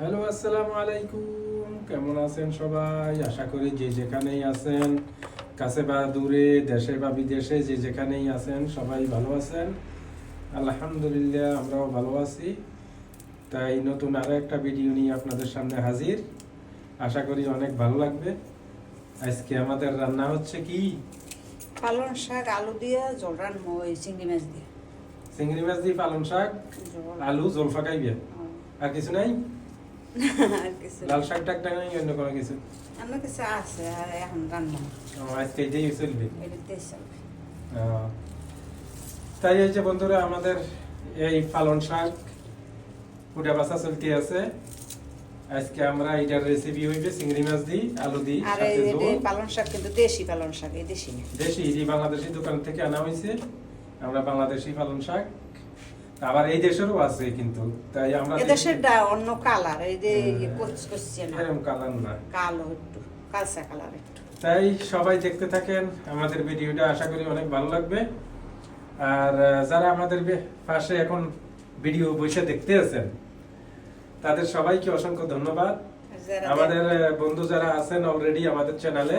Hello আসসালামু আলাইকুম। কেমন আছেন সবাই? আশা করি যে যেখানেই আছেন কাছে বা দূরে দেশে বা বিদেশে যে যেখানেই আছেন সবাই ভালো আছেন। আলহামদুলিল্লাহ আমরাও ভালো আছি। তাই নতুন আরও একটা ভিডিও নিয়ে আপনাদের সামনে হাজির। আশা করি অনেক ভালো লাগবে। আজকে আমাদের রান্না হচ্ছে কি? পালং শাক আলু দিয়ে জল রান্না ওই চিংড়ি মাছ দিয়ে। চিংড়ি মাছ দিয়ে পালং শাক? আলু জল ফাঁকাইবে আর কিছু নাই? আর কিছু লাল শাক টাক নাই অন্য কোনো কিছু? অন্য কিছু আছে আর এখন রান্না। ও, আজকে এটাই চলবে এটা চলবে তাই এই যে বন্ধুরা আমাদের এই পালন শাক বাসা চলতে আছে। আজকে আমরা এটার রেসিপি হইবে চিংড়ি মাছ দিই আলু দিই আর এই পালং শাক কিন্তু দেশি পালং শাক এই দেশি দেশি এই বাংলাদেশি দোকান থেকে আনা হয়েছে আমরা বাংলাদেশি পালন শাক। আবার এই দেশেরও আছে কিন্তু তাই আমরা এদেশের ডা অন্য কালার এই যে হ্যাঁ। কচি না। এরকম কালার না। কালো একটু কালসা কালার একটু। তাই সবাই দেখতে থাকেন আমাদের ভিডিওটা আশা করি অনেক ভালো লাগবে। আর যারা আমাদের পাশে এখন ভিডিও বসে দেখতে আছেন তাদের সবাইকে অসংখ্য ধন্যবাদ। আমাদের বন্ধু যারা আছেন অলরেডি আমাদের চ্যানেলে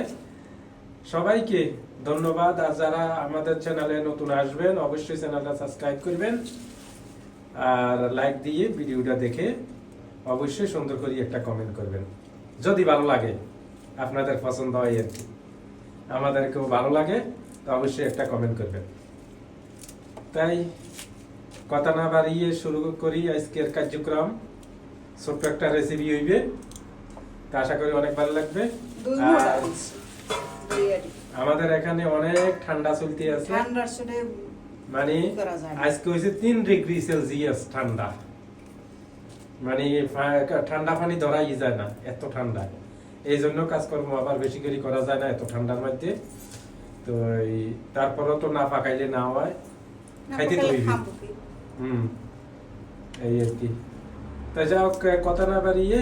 সবাইকে ধন্যবাদ। আর যারা আমাদের চ্যানেলে নতুন আসবেন অবশ্যই চ্যানেলটা সাবস্ক্রাইব করবেন। আর লাইক দিয়ে ভিডিওটা দেখে অবশ্যই সুন্দর করে একটা কমেন্ট করবেন। যদি ভালো লাগে আপনাদের পছন্দ হয় আর কি। আমাদেরকেও ভালো লাগে তো অবশ্যই একটা কমেন্ট করবেন। তাই কথা না বাড়িয়ে শুরু করি আজকের কার্যক্রম। ছোট্ট একটা রেসিপি হইবে তা আশা করি অনেক ভালো লাগবে। আমাদের এখানে অনেক ঠান্ডা চলতে আছে। ঠান্ডার মানে। আজকে হয়েছে তিন ডিগ্রি সেলসিয়াস ঠান্ডা। মানে ঠান্ডা পানি ধরাই যায় না এত ঠান্ডা। এই জন্য কাজকর্ম আবার বেশি করে করা যায় না এত ঠান্ডার মধ্যে। তো এই তারপরেও তো না পাকাইলে না হয় খাইতে তো। হুম এই আর কি। তা যা কথা না বাড়িয়ে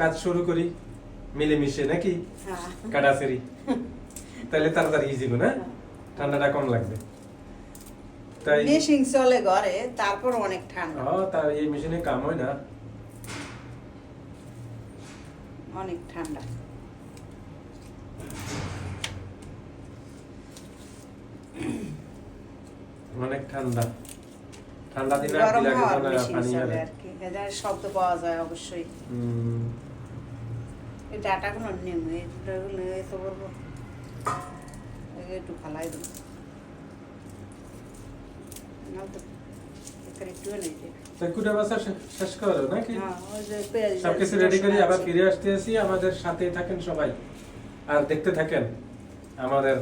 কাজ শুরু করি মিলেমিশে নাকি? হ্যাঁ। কাটাছেরি তাহলে তাড়াতাড়ি ইজি না? ঠান্ডাটা কম লাগবে। তাই মেশিন চলে ঘরে তারপর অনেক ঠান্ডা। ও তার এই মেশিনে কাম হয় না। অনেক ঠান্ডা। অনেক ঠান্ডা। ঠান্ডা দিনে আর কি গরম হওয়ার মেশিন পানি আর চলে আর কি। এদের শব্দ পাওয়া যায় অবশ্যই। হুম, এই ডাটাগুলো নেমে এই ডাটাগুলো এত করব এগুলো একটু ফালাই দেবো নাও তো, এখানে একটু নেই যে। তো কুটা বাসা শে- শেষ করো নাকি হ্যাঁ, সবকিছু রেডি করি আবার ফিরে আসতে আসি। আমাদের সাথে থাকেন সবাই। আর দেখতে থাকেন আমাদের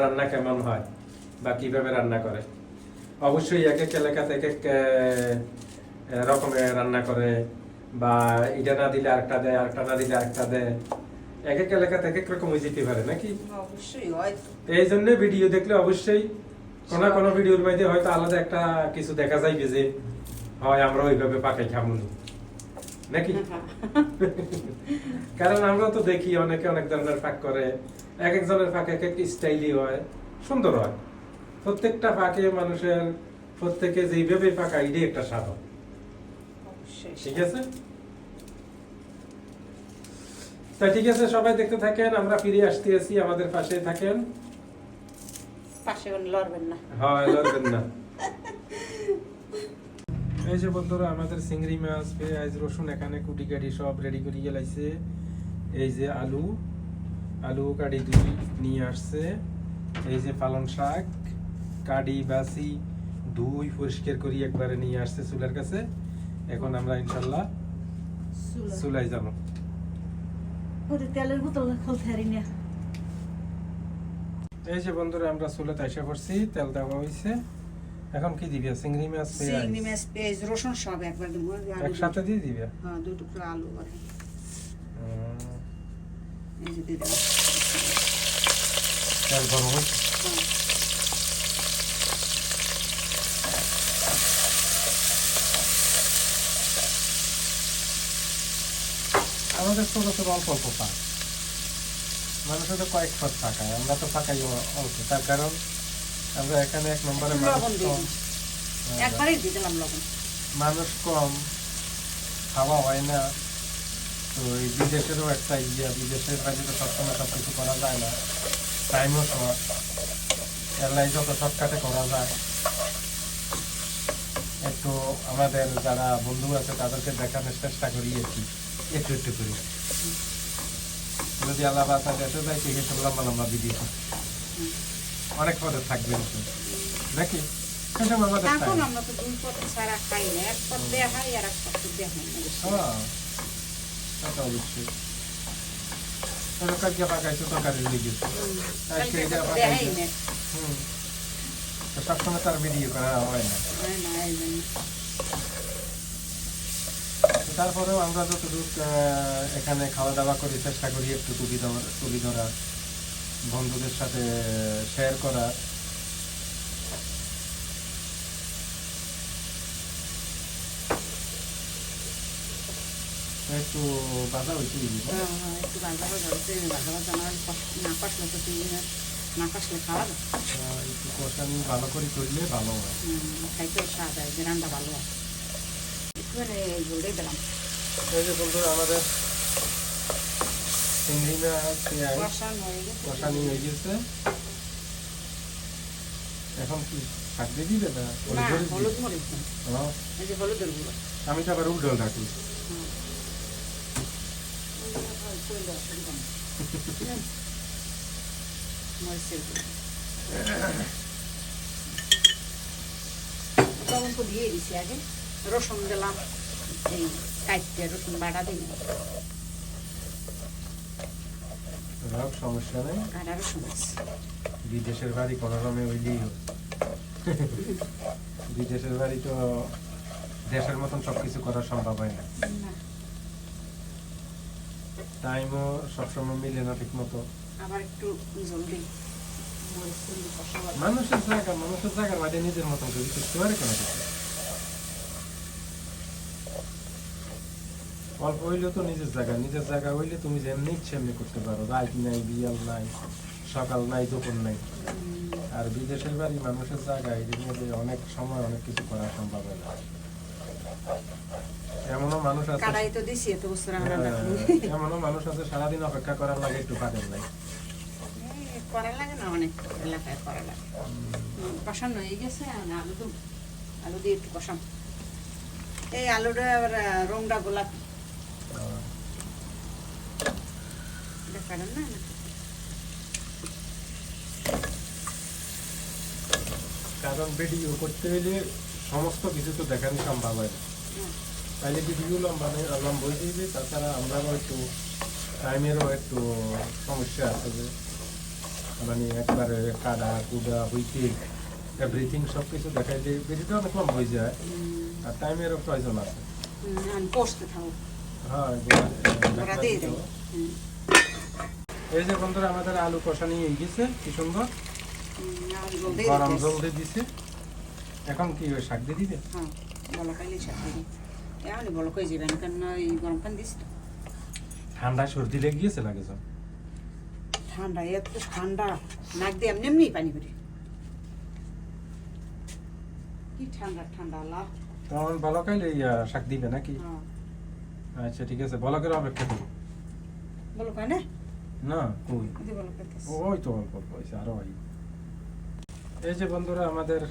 রান্না কেমন হয় বা কীভাবে রান্না করে। অবশ্যই এক এক এলাকাতে এক এক রকমের রান্না করে বা এটা না দিলে আরেকটা দেয় আরেকটা না দিলে আরেকটা দেয়। এক এক এলাকাতে এক এক রকম যেতে পারে নাকি অবশ্যই এই জন্য ভিডিও দেখলে অবশ্যই কোন কোন ভিডিওর মধ্যে হয়তো আলাদা একটা কিছু দেখা যাইবে যে হয় আমরা ওইভাবে পাকাই নাকি? কারণ আমরা তো দেখি অনেকে অনেক ধরনের পাক করে। এক একজনের এক এক হয় সুন্দর হয়। প্রত্যেকটা পাকে মানুষের প্রত্যেকে যেইভাবে পাকা এটাই একটা স্বাদ ঠিক আছে? তা ঠিক আছে সবাই দেখতে থাকেন আমরা ফিরে আসতে আসি আমাদের পাশে থাকেন। পাশে কোনো লড়বেন না। হয় লড়বেন না। এই যে বন্ধুরা আমাদের চিংড়ি মাছ পেঁয়াজ রসুন এখানে কুটি কাটি সব রেডি করে গেলাইছে। এই যে আলু আলু কাটি দুই নিয়ে আসছে। এই যে পালং শাক কাটি বাসি ধুই পরিষ্কার করি একবারে নিয়ে আসছে চুলার কাছে। এখন আমরা ইনশাল্লাহ চুলাই যাব। তেলের বোতল খুলতে হারি না। এই যে বন্ধুরা আমরা চুলে তাইসা করছি তেল দেওয়া হয়েছে। এখন কি দিবি? চিংড়ি মাছ পেঁয়াজ? চিংড়ি মাছ পেঁয়াজ রসুন সব একবার দেবো। একসাথে দিয়ে দিবে? হ্যাঁ দুই টুকরো আলু করে এই যে দিয়ে দেবো তেল গরম হয়েছে। হ্যাঁ। আমাদের ছোট ছোট অল্প অল্প পাক মানুষের তো কয়েক ফাঁক পাকায় আমরা তো পাকাই অ- অল্প। তার কারণ আমরা এখানে এক নম্বরে মানুষ কম। একবারই দিয়ে দিলাম লবণ। মানুষ কম খাওয়া হয় না। তো এই বিদেশেরও একটা ইয়ে বিদেশের বাইরে তো সবসময় সব কিছু করা যায় না। টাইমও শর্ট এয়ারলাইন যত শর্টকাটে করা যায়। একটু আমাদের যারা বন্ধু আছে তাদেরকে দেখানোর চেষ্টা করি আর কি। একটু একটু করি। যদি আল্লাহ বাসা দেশে যাই ঠিক আছে লম্বা লম্বা ভিডিও অনেক পদে থাকবে নাকি হয় অবশ্যই। পাকাইছো তরকারি সবসময় তার ভিডিও করা হয় না। তারপরেও আমরা যতটুকু এখানে খাওয়া দাওয়া করি চেষ্টা করি একটু তুলি তুলি ধরার বন্ধুদের সাথে শেয়ার করার। তো একটু বাধা হয়েছে হ্যাঁ, হ্যাঁ, একটু ভাজা হচ্ছে, ভাজা ভাজা না কষ- তো তুই না- না খাওয়া একটু কষানি ভালো করে করলে ভালো হয়। হুম, খাইতেও স্বাদ হয়, রান্না ভালো হয়। একটুখানি জলদি দিলাম। এই যে বন্ধুরা আমাদের চিংড়ি মাছ পেঁয়াজ কষানো হয়ে গেছে। হয়ে এখন কি দিয়ে দিবে না হলুদ হলুদ। আমি তো আবার উল্টো রাখি। লবণ তো দিয়ে দিছি আগে রসুন দিলাম। এই কাইটে রসুন বাটা রাখ সমস্যা নেই। কাটা রসুন বিদেশের বাড়ি কোনো রকমে হইলেই হয়। বিদেশের বাড়ি তো দেশের মতন সবকিছু করা সম্ভব হয় না। টাইমও সবসময় মিলে না ঠিক মতো আবার একটু জলদি মানুষের জায়গা মানুষের জায়গার বাড়ি নিজের মতন করে করতে পারে কোনো? কিছু অল্প হইলেও তো নিজের জায়গা নিজের জায়গা হইলে তুমি যেমনি ইচ্ছে এমনি করতে পারো। রাত নাই বিয়াল নাই সকাল নাই দুপুর নাই। আর বিদেশের বাড়ি মানুষের জায়গা এদের মধ্যে অনেক সময় অনেক কিছু করা সম্ভব হয় না। এমনও মানুষ আছে হ্যাঁ। এমনও মানুষ আছে সারাদিন অপেক্ষা করার লাগে একটু পারেন নাই এই করা লাগে না অনেক এলাকায় করা লাগে। কষানো হয়ে গেছে আলু আলু দিয়ে একটু এই আলুটা আবার রংটা গোলাপি। কাটেন না? কারণ ভিডিও করতে হলে সমস্ত কিছু তো দেখানো সম্ভব হয় না। তাইলে ভিডিও লম্বা লম্বা হয়ে যাবে তাছাড়া আমরাও একটু টাইমেরও একটু সমস্যা আছে যে মানে একবারে কাদা কুদা হইতে এভরিথিং সব কিছু দেখাইলে ভিডিওটা অনেক লম্বা হয়ে যায়। আর টাইমেরও প্রয়োজন আছে। হ্যাঁ এই যে বন্ধুরা আমাদের আলু কষানি হয়ে গেছে কি সুন্দর? দিয়ে গরম জল দিয়ে দিছে এখন কি ওই শাক দিয়ে দিবে? হ্যাঁ বলো খাইলে সাথে এমনি বলো কই যাবেন কেন এই গরম পানি দিস ঠান্ডায় সর্দি লেগে গিয়েছে লাগে সব। ঠান্ডা এত ঠান্ডা। নাক দিয়ে এমনি এমনি পানি করে কি ঠান্ডা ঠান্ডা আল্লাহ। তখন বলো খাইলে শাক দিবে নাকি? হ্যাঁ। আচ্ছা ঠিক আছে বলকের অপেক্ষা করব বলো কেন না কই? ওই তো অল্প আরও এই যে বন্ধুরা আমাদের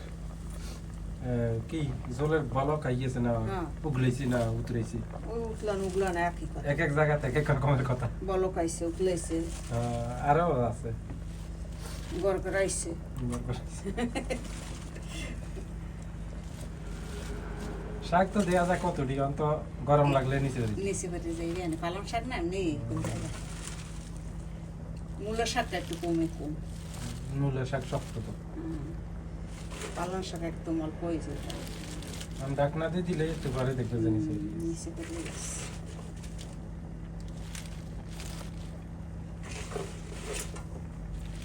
কি জলের বলক আইয়েছে না হ্যাঁ। উগলেছি না উতরেছি উগলান এক এক জায়গা থেকে এক রকমের কথা। আরও আছে। শাক তো দেয়া যায় কত ডিগ অন্ত গরম লাগলে নিচে নিচে যাই পালং শাক না এমনি। মূলের শাকটা একটু কমে কম। নুলের শাক শক্ত তো। পালং শাক একদম অল্প হয়েছে আমি ডাক না দিয়ে দিলে একটু ঘরে দেখবে নিচে গেছে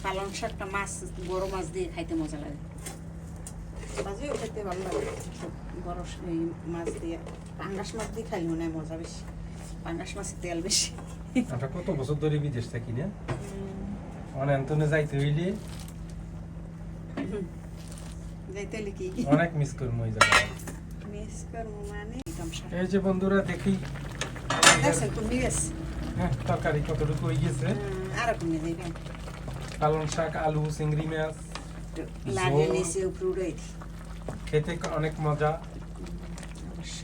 পালং শাকটা মাছ বড় মাছ দিয়ে খাইতে মজা লাগে। মাঝেও খেতে ভালো লাগে। বড় এই মাছ দিয়ে পাঙ্গাস মাছ দিয়ে খাইলে মনে হয় মজা বেশি। পাঙ্গাস মাছের তেল বেশি। আমরা কত বছর ধরে বিদেশ থাকি না? যাইতে হইলে যাইতে হলে কি? অনেক মিস করব ওই জায়গা মিস করব মানে? এই যে বন্ধুরা দেখি। দেখছেন কমে গেছে হ্যাঁ তরকারি কতটুকু হয়ে গেছে? আরও কমে যাবেন পালং শাক আলু চিংড়ি মাছ লাগে নিচে উপরে খেতে অনেক মজা।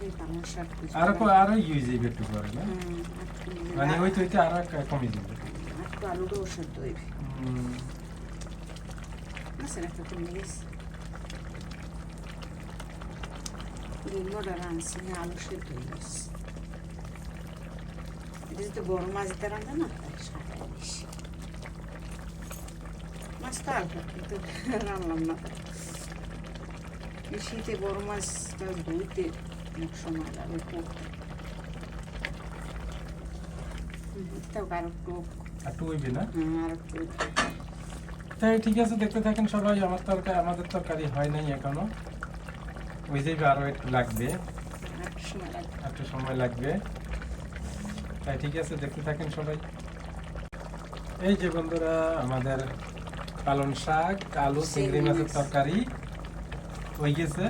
অবশ্যই পালং শাক আরও আরও ইউজ যাবে একটু পরে না? আর। মানে হইতে হইতে আরও ক- কমে যাবে আর একটু আলুটাও সেদ্ধ হইবে উম, আছে একটা কমে গেছে ডিমটা রাঁধছি আলু সেদ্ধ হয়ে গেছে। এটা যদি বড় মাছ দিয়ে রাঁধে না তাই শাকটা বেশি মাছটা হালকা কিন্তু রান্নাম না শীতে বড় মাছটা ধুইতে অনেক সময় লাগে করতে তাও আর একটু একটু হইবে না আর একটু তাই ঠিক আছে দেখতে থাকেন সবাই আমার তরকারি আমাদের তরকারি হয় নাই এখনও ওই যাইবে আরও একটু লাগবে একটু সময় লাগবে একটু সময় লাগবে তাই ঠিক আছে দেখতে থাকেন সবাই এই যে বন্ধুরা আমাদের পালন শাক আলু চিংড়ি মাছের তরকারি হয়ে গেছে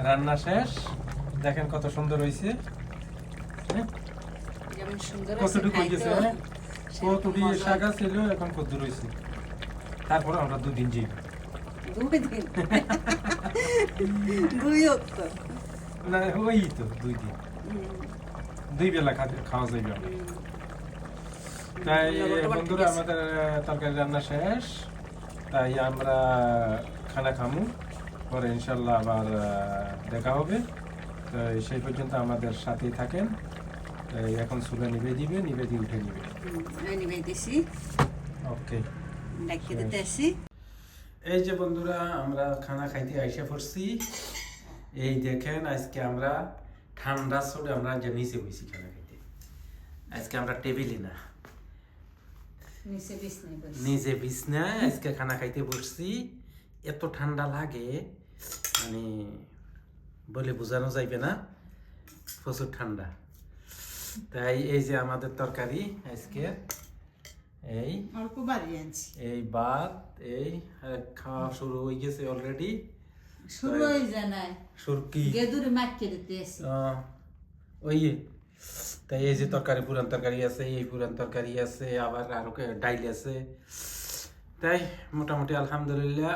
রান্না শেষ দেখেন কত সুন্দর হয়েছে হ্যাঁ, কতটুকু হয়ে? গেছে হ্যাঁ? কতটি। শাক ছিল এখন কত রয়েছে তারপরে আমরা দুদিন যাই দুই দিন দুই না ওই তো দুই দিন। দুই বেলা খাওয়া যাইবে। তাই বন্ধুরা আমাদের তরকারি রান্না শেষ। তাই আমরা খানা খামু। পরে ইনশাল্লাহ আবার দেখা হবে। তো সেই পর্যন্ত আমাদের সাথেই থাকেন। এখন চুলা নিবে দিবে নিবে। দিয়ে উঠে নিবে ওকে। ডাকিয়ে এই যে বন্ধুরা আমরা খানা খাইতে আইসা পড়ছি। এই দেখেন আজকে আমরা ঠান্ডা চোটে আমরা যে নিচে বসি খানা খাইতে। আজকে আমরা টেবিলে না। নিজে বিছনায় আজকে খানা খাইতে বসছি। এত ঠান্ডা লাগে মানে বলে বোঝানো যাইবে না। প্রচুর ঠান্ডা। তাই এই যে আমাদের তরকারি আজকে এই অল্প আনছি। এই ভাত এই খাওয়া শুরু হয়ে গেছে অলরেডি শুরু হয়ে যায় না সুরকি। গেদুরে মাখিয়ে দিতে ওই তাই এই যে তরকারি পুরান তরকারি আছে এই পুরান তরকারি আছে আবার আরও ডাইল আছে। তাই মোটামুটি আলহামদুলিল্লাহ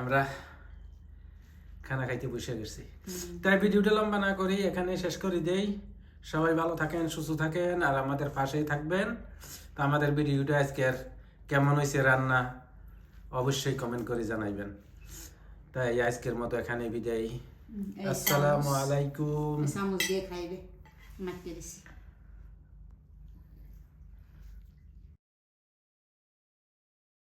আমরা খানা খাইতে বসে গেছি। তাই ভিডিওটা লম্বা না করি এখানে শেষ করে দেই। সবাই ভালো থাকেন সুস্থ থাকেন আর আমাদের পাশেই থাকবেন। তো আমাদের ভিডিওটা আজকের কেমন হয়েছে রান্না অবশ্যই কমেন্ট করে জানাইবেন। তাই আজকের মতো এখানে বিদায়। আসসালামু আলাইকুম।